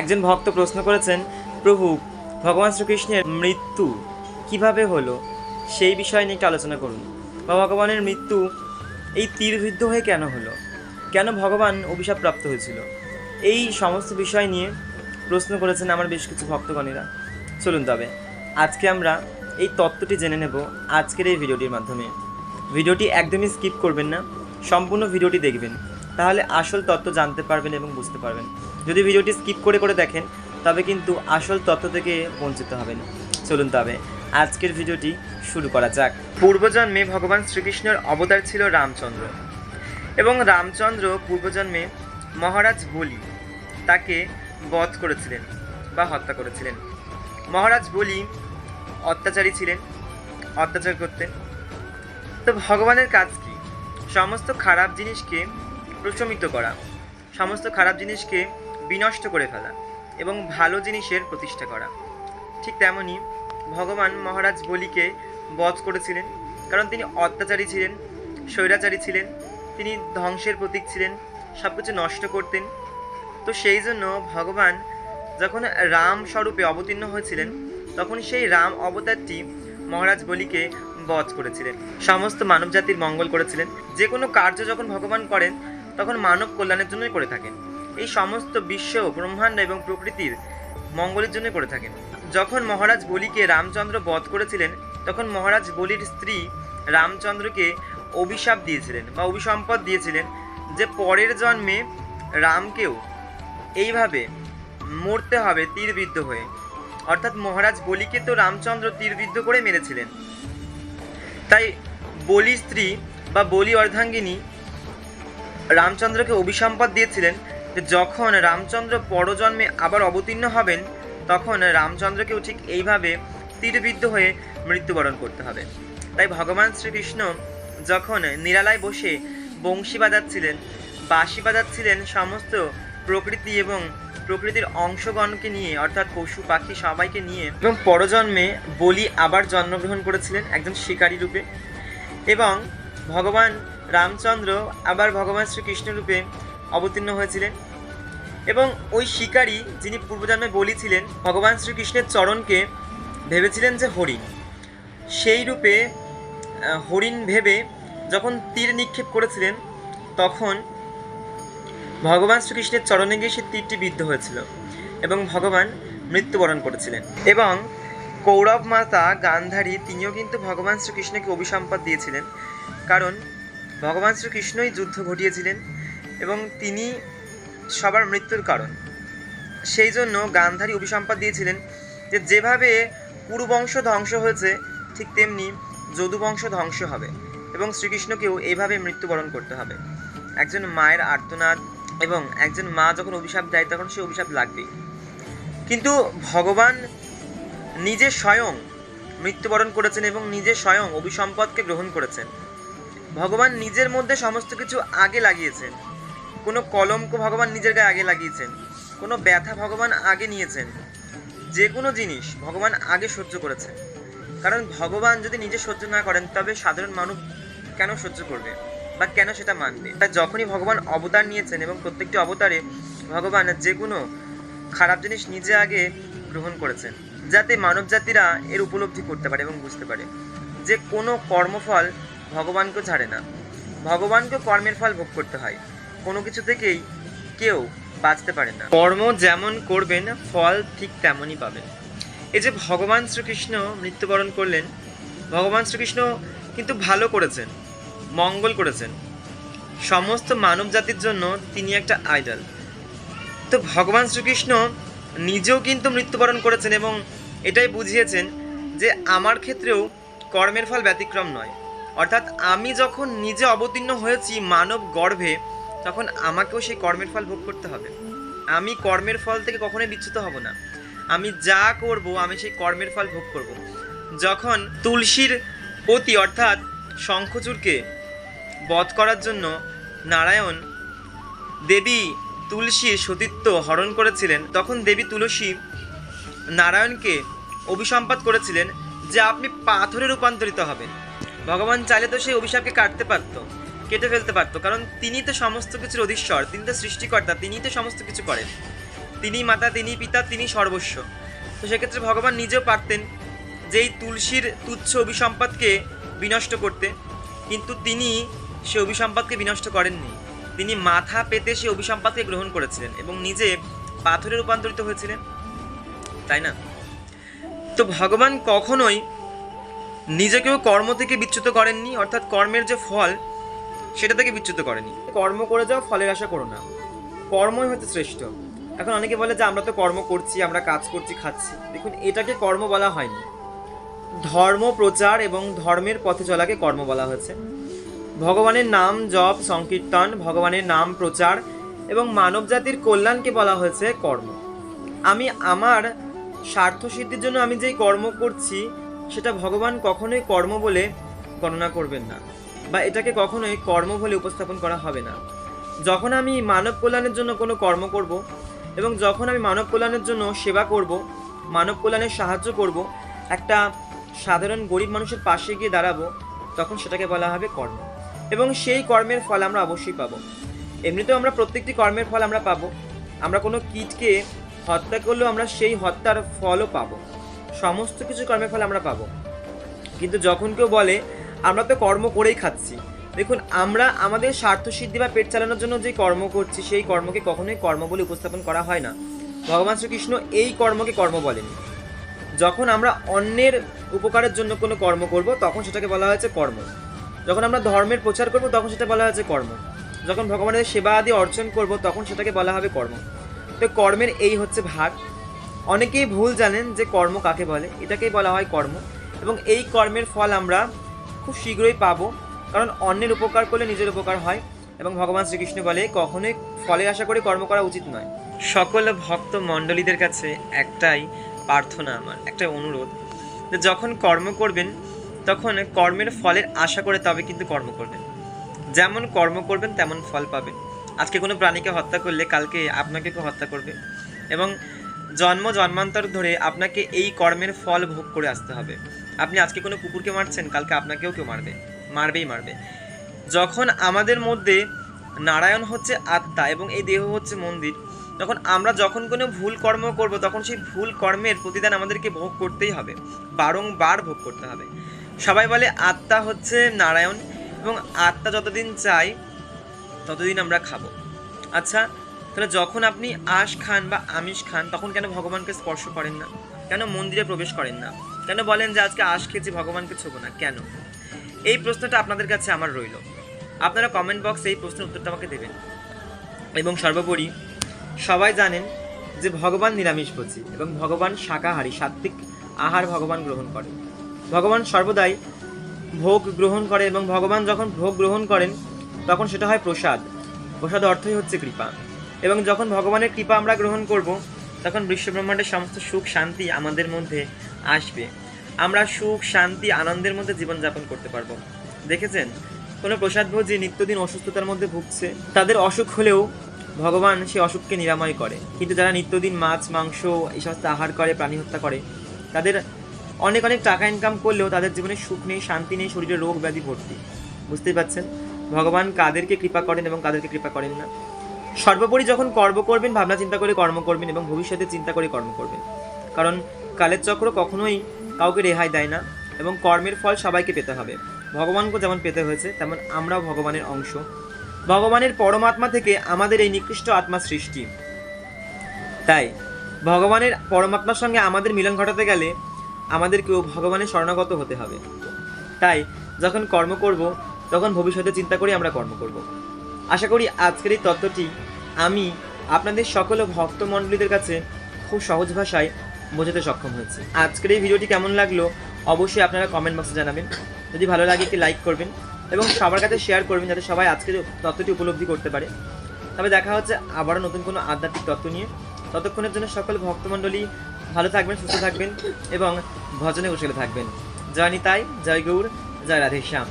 একজন ভক্ত প্রশ্ন করেছেন, প্রভু, ভগবান শ্রীকৃষ্ণের মৃত্যু কীভাবে হলো? সেই বিষয় নিয়ে একটু আলোচনা করুন। বা ভগবানের মৃত্যু এই তীরবিদ্ধ হয়ে কেন হলো? কেন ভগবান অভিশাপ প্রাপ্ত হয়েছিল? এই সমস্ত বিষয় নিয়ে প্রশ্ন করেছেন আমার বেশ কিছু ভক্তগণেরা। চলুন তবে, আজকে আমরা এই তত্ত্বটি জেনে নেব আজকের এই ভিডিওটির মাধ্যমে। ভিডিওটি একদমই স্কিপ করবেন না, সম্পূর্ণ ভিডিওটি দেখবেন। তাহলে আসল তত্ত্ব জানতে পারবেন এবং বুঝতে পারবেন। যদি ভিডিওটি স্কিপ করে করে দেখেন, তবে কিন্তু আসল তত্ত্ব থেকে বঞ্চিত হবেন। চলুন তবে, আজকের ভিডিওটি শুরু করা যাক। পূর্বজন্মে ভগবান শ্রীকৃষ্ণের অবতার ছিল রামচন্দ্র এবং রামচন্দ্র পূর্বজন্মে মহারাজ বলি তাকে বধ করেছিলেন বা হত্যা করেছিলেন। মহারাজ বলি অত্যাচারী ছিলেন, অত্যাচার করতেন। তো ভগবানের কাজ কি? সমস্ত খারাপ জিনিসকে প্রশমিত করা। সমস্ত খারাপ জিনিসকে বিনষ্ট করে ফেলা এবং ভালো জিনিসের প্রতিষ্ঠা করা। ঠিক তেমনই ভগবান মহারাজ বলিকে বধ করেছিলেন, কারণ তিনি অত্যাচারী ছিলেন, স্বৈরাচারী ছিলেন, তিনি ধ্বংসের প্রতীক ছিলেন সব কিছু নষ্ট করতেন। তো সেই জন্য ভগবান যখন রাম স্বরূপে অবতীর্ণ হয়েছিলেন, তখন সেই রাম অবতারটি মহারাজ বলিকে বধ করেছিলেন। সমস্ত মানবজাতির মঙ্গল করেছিলেন। যে কোনো কার্য যখন ভগবান করেন তখন মানব কল্যাণের জন্যই করে থাকেন। এই সমস্ত বিশ্ব ব্রহ্মাণ্ড এবং প্রকৃতির মঙ্গলের জন্য করে থাকেন। যখন মহারাজ বলিকে রামচন্দ্র বধ করেছিলেন, তখন মহারাজ বলির স্ত্রী রামচন্দ্রকে অভিশাপ দিয়েছিলেন বা অভিসম্পদ দিয়েছিলেন যে পরের জন্মে রামকেও এইভাবে মরতে হবে তীরবিদ্ধ হয়ে। অর্থাৎ মহারাজ বলিকে তো রামচন্দ্র তীরবিদ্ধ করে মেরেছিলেন। তাই বলি স্ত্রী বা বলি অর্ধাঙ্গিনী রামচন্দ্রকে অভিসম্পদ দিয়েছিলেন যে যখন রামচন্দ্র পরজন্মে আবার অবতীর্ণ হবেন, তখন রামচন্দ্রকেও ঠিক এইভাবে তীরবিদ্ধ হয়ে মৃত্যুবরণ করতে হবে। তাই ভগবান শ্রীকৃষ্ণ যখন নিরালায় বসে বংশী বাজাচ্ছিলেন, বাঁশি বাজাচ্ছিলেন সমস্ত প্রকৃতি এবং প্রকৃতির অংশগণকে নিয়ে, অর্থাৎ পশু, পাখি সবাইকে নিয়ে, এবং পরজন্মে বলি আবার জন্মগ্রহণ করেছিলেন একজন শিকারী রূপে। এবং ভগবান রামচন্দ্র আবার ভগবান শ্রীকৃষ্ণ রূপে অবতীর্ণ হয়েছিলেন। এবং ওই শিকারী যিনি পূর্বজন্মে বলেছিলেন, ভগবান শ্রীকৃষ্ণের চরণকে ভেবেছিলেন যে হরিণ। সেই রূপে হরিণ ভেবে যখন তীর নিক্ষেপ করেছিলেন, তখন ভগবান শ্রীকৃষ্ণের চরণে গিয়ে সে তীরটি বিদ্ধ হয়েছিল এবং ভগবান মৃত্যুবরণ করেছিলেন। এবং কৌরব মাতা গান্ধারী তিনিও কিন্তু ভগবান শ্রীকৃষ্ণকে অভিসম্পদ দিয়েছিলেন। কারণ ভগবান শ্রীকৃষ্ণই যুদ্ধ ঘটিয়েছিলেন এবং তিনি সবার মৃত্যুর কারণ। সেই জন্য গান্ধারী অভিসম্পদ দিয়েছিলেন যে যেভাবে কুরুবংশ ধ্বংস হয়েছে, ঠিক তেমনি যদুবংশ ধ্বংস হবে এবং শ্রীকৃষ্ণকেও এইভাবে মৃত্যুবরণ করতে হবে। একজন মায়ের আর্তনাদ এবং একজন মা যখন অভিশাপ দেয়, তখন সে অভিশাপ লাগবেই। কিন্তু ভগবান নিজে স্বয়ং মৃত্যুবরণ করেছেন এবং নিজে স্বয়ং অভিসম্পদকে গ্রহণ করেছেন। ভগবান নিজের মধ্যে সমস্ত কিছু আগে লাগিয়েছেন। কোনো কলঙ্ক ভগবান নিজের গায়ে আগে লাগিয়েছেন। কোনো ব্যথা ভগবান আগে নিয়েছেন। যে কোনো জিনিস ভগবান আগে সহ্য করেছেন। কারণ ভগবান যদি নিজে সহ্য না করেন, তবে সাধারণ মানুষ কেন সহ্য করবে? বা কেন সেটা মানবে? তাই যখনই ভগবান অবতার নিয়েছেন এবং প্রত্যেকটি অবতারে ভগবান যে কোনো খারাপ জিনিস নিজে আগে গ্রহণ করেছেন, যাতে মানব জাতিরা এর উপলব্ধি করতে পারে এবং বুঝতে পারে। যে কোনো কর্মফল ভগবানকে ছাড়ে না। ভগবানকে কর্মের ফল ভোগ করতে হয়। কোনো কিছু থেকেই কেউ বাঁচতে পারে না। কর্ম যেমন করবেন, ফল ঠিক তেমনই পাবেন। এই যে ভগবান শ্রীকৃষ্ণ মৃত্যুবরণ করলেন, ভগবান শ্রীকৃষ্ণ কিন্তু ভালো করেছেন, মঙ্গল করেছেন। সমস্ত মানব জাতির জন্য তিনি একটা আইডল তো ভগবান শ্রীকৃষ্ণ নিজেও কিন্তু মৃত্যুবরণ করেছেন এবং এটাই বুঝিয়েছেন যে আমার ক্ষেত্রেও কর্মের ফল ব্যতিক্রম নয়। অর্থাৎ আমি যখন নিজে অবতীর্ণ হয়েছি মানব গর্ভে, তখন আমাকেও সেই কর্মের ফল ভোগ করতে হবে। আমি কর্মের ফল থেকে কখনোই বিচ্যুত হব না। আমি যা করব, আমি সেই কর্মের ফল ভোগ করব। যখন তুলসীর পতি অর্থাৎ শঙ্খচূড়কে বধ করার জন্য নারায়ণ দেবী তুলসীর সতীত্ব হরণ করেছিলেন, তখন দেবী তুলসী নারায়ণকে অভিসম্পাদ করেছিলেন যে আপনি পাথরে রূপান্তরিত হবেন। ভগবান চাইলে তো সেই অভিশাপকে কাটতে পারত, কেটে ফেলতে পারতো। কারণ তিনি তো সমস্ত কিছুর অধীশ্বর, তিনি তো সৃষ্টিকর্তা, তিনি তো সমস্ত কিছু করেন। তিনি মাতা, তিনি পিতা, তিনি সর্বস্ব। তো সেক্ষেত্রে ভগবান নিজেও পারতেন যে এই তুলসীর তুচ্ছ অভিসম্পাদকে বিনষ্ট করতে, কিন্তু তিনি সে অভিসম্পাদকে বিনষ্ট করেননি। তিনি মাথা পেতে সে অভিসম্পাদকে গ্রহণ করেছিলেন এবং নিজে পাথরে রূপান্তরিত হয়েছিলেন। তাই না? তো ভগবান কখনোই নিজেকেও কর্ম থেকে বিচ্যুত করেননি, অর্থাৎ কর্মের যে ফল, সেটা থেকে বিচ্যুত করেনি। কর্ম করে যাও, ফলের আশা করো না। কর্মই হচ্ছে শ্রেষ্ঠ। এখন অনেকে বলে যে, আমরা তো কর্ম করছি, আমরা কাজ করছি, খাচ্ছি। দেখুন, এটাকে কর্ম বলা হয়নি। ধর্ম, প্রচার এবং ধর্মের পথে চলাকে কর্ম বলা হয়েছে। ভগবানের নাম জপ, সংকীর্তন, ভগবানের নাম প্রচার এবং মানব জাতির কল্যাণকে বলা হয়েছে কর্ম। আমি, আমার স্বার্থ সিদ্ধির জন্য আমি যেই কর্ম করছি সেটা ভগবান কখনোই কর্ম বলে গণনা করবেন না, বা এটাকে কখনোই কর্ম বলে উপস্থাপন করা হবে না। যখন আমি মানব কল্যাণের জন্য কোনো কর্ম করব এবং যখন আমি মানব কল্যাণের জন্য সেবা করব, মানব কল্যাণের সাহায্য করব, একটা সাধারণ গরিব মানুষের পাশে গিয়ে দাঁড়াবো, তখন সেটাকে বলা হবে কর্ম। এবং সেই কর্মের ফল আমরা অবশ্যই পাবো। এমনিতেও আমরা প্রত্যেকটি কর্মের ফল আমরা পাবো। আমরা কোনো কীটকে হত্যা করলেও আমরা সেই হত্যার ফলও পাবো। সমস্ত কিছু কর্মের ফল আমরা পাবো। কিন্তু যখন কেউ বলে, আমরা তো কর্ম করেই খাচ্ছি। দেখুন, আমরা আমাদের স্বার্থ সিদ্ধি বা পেট চালানোর জন্য যে কর্ম করছি, সেই কর্মকে কখনোই কর্ম বলে উপস্থাপন করা হয় না। ভগবান শ্রীকৃষ্ণ এই কর্মকে কর্ম বলেনি। যখন আমরা অন্যের উপকারের জন্য কোনো কর্ম করব, তখন সেটাকে বলা হয়েছে কর্ম। যখন আমরা ধর্মের প্রচার করব, তখন সেটা বলা হয়েছে কর্ম। যখন ভগবানের সেবা আদি অর্জন করব, তখন সেটাকে বলা হবে কর্ম। তো কর্মের এই হচ্ছে ভাগ। অনেকেই ভুল জানেন যে কর্ম কাকে বলে, এটাকেই বলা হয় কর্ম। এবং এই কর্মের ফল আমরা খুব শীঘ্রই পাবো, কারণ অন্যের উপকার করলে নিজের উপকার হয়। এবং ভগবান শ্রীকৃষ্ণ বলে, কখনোই ফলের আশা করে কর্ম করা উচিত নয়। সকল ভক্ত মণ্ডলীদের কাছে একটাই প্রার্থনা আমার, একটা অনুরোধ, যে যখন কর্ম করবেন, তখন কর্মের ফলের আশা করে তবে কিন্তু কর্ম করবেন। যেমন কর্ম করবেন, তেমন ফল পাবেন। আজকে কোনো প্রাণীকে হত্যা করলে কালকে আপনাকে কেউ হত্যা করবে। এবং জন্ম জন্মান্তর ধরে আপনাকে এই কর্মের ফল ভোগ করে আসতে হবে। আপনি আজকে কোনো কুকুরকে মারছেন, কালকে আপনাকেও কেউ মারবে, মারবেই মারবে। যখন আমাদের মধ্যে নারায়ণ হচ্ছে আত্মা এবং এই দেহ হচ্ছে মন্দির, তখন আমরা যখন কোনো ভুল কর্ম করব, তখন সেই ভুল কর্মের প্রতিদান আমাদেরকে ভোগ করতেই হবে, বারংবার ভোগ করতে হবে। সবাই বলে আত্মা হচ্ছে নারায়ণ এবং আত্মা যতদিন চাই, ততদিন আমরা খাব। আচ্ছা তাহলে যখন আপনি আশ খান বা আমিষ খান, তখন কেন ভগবানকে স্পর্শ করেন না? কেন মন্দিরে প্রবেশ করেন না? কেন বলেন যে আজকে আঁশ খেয়েছি, ভগবানকে ছোবো না? কেন? এই প্রশ্নটা আপনাদের কাছে আমার রইল। আপনারা কমেন্ট বক্সে এই প্রশ্নের উত্তরটা আমাকে দেবেন। এবং সর্বোপরি, সবাই জানেন যে ভগবান নিরামিষ নিরামিষভোজী এবং ভগবান শাকাহারী সাত্বিক আহার ভগবান গ্রহণ করে। ভগবান সর্বদাই ভোগ গ্রহণ করে এবং ভগবান যখন ভোগ গ্রহণ করেন, তখন সেটা হয় প্রসাদ। প্রসাদ অর্থই হচ্ছে কৃপা। এবং যখন ভগবানের কৃপা আমরা গ্রহণ করব, তখন বিশ্বব্রহ্মাণ্ডের সমস্ত সুখ, শান্তি আমাদের মধ্যে আসবে। আমরা সুখ, শান্তি, আনন্দের মধ্যে জীবনযাপন করতে পারব। দেখেছেন? কোনো প্রসাদভোজী নিত্যদিন অসুস্থতার মধ্যে ভুগছে, তাদের অসুখ হলেও ভগবান সে অসুখকে নিরাময় করে। কিন্তু যারা নিত্যদিন মাছ, মাংস, এই সমস্ত আহার করে, প্রাণী হত্যা করে, তাদের অনেক অনেক টাকা ইনকাম করলেও তাদের জীবনে সুখ নেই, শান্তি নেই, শরীরে রোগ ব্যাধি ভর্তি। বুঝতেই পারছেন? ভগবান কাদেরকে কৃপা করেন এবং কাদেরকে কৃপা করেন না। সর্বোপরি যখন কর্ম করবেন, ভাবনা চিন্তা করে কর্ম করবেন এবং ভবিষ্যতে চিন্তা করে কর্ম করবেন। কারণ কালের চক্র কখনোই কাউকে রেহাই দেয় না এবং কর্মের ফল সবাইকে পেতে হবে। ভগবানকে যেমন পেতে হয়েছে, তেমন আমরাও ভগবানের অংশ। ভগবানের পরমাত্মা থেকে আমাদের এই নিকৃষ্ট আত্মা সৃষ্টি। তাই ভগবানের পরমাত্মার সঙ্গে আমাদের মিলন ঘটাতে গেলে আমাদেরকেও ভগবানের শরণাগত হতে হবে। তাই যখন কর্ম করব, তখন ভবিষ্যতে চিন্তা করে আমরা কর্ম করব। আশা করি আজকের এই তত্ত্বটি আমি আপনাদের সকল ভক্তমণ্ডলীদের কাছে খুব সহজ ভাষায় বোঝাতে সক্ষম হয়েছি। আজকের এই ভিডিওটি কেমন লাগল অবশ্যই আপনারা কমেন্ট বক্সে জানাবেন। যদি ভালো লাগে একটি লাইক করবেন এবং সবার কাছে শেয়ার করবেন যাতে সবাই আজকের তত্ত্বটি উপলব্ধি করতে পারে। তবে দেখা হচ্ছে আবারও নতুন কোনো আধ্যাত্মিক তত্ত্ব নিয়ে। ততক্ষণের জন্য সকল ভক্তমণ্ডলী ভালো থাকবেন, সুস্থ থাকবেন এবং ভজনে কুশলে থাকবেন। জয় নিতাই, জয় গৌর, জয় রাধেশ্যাম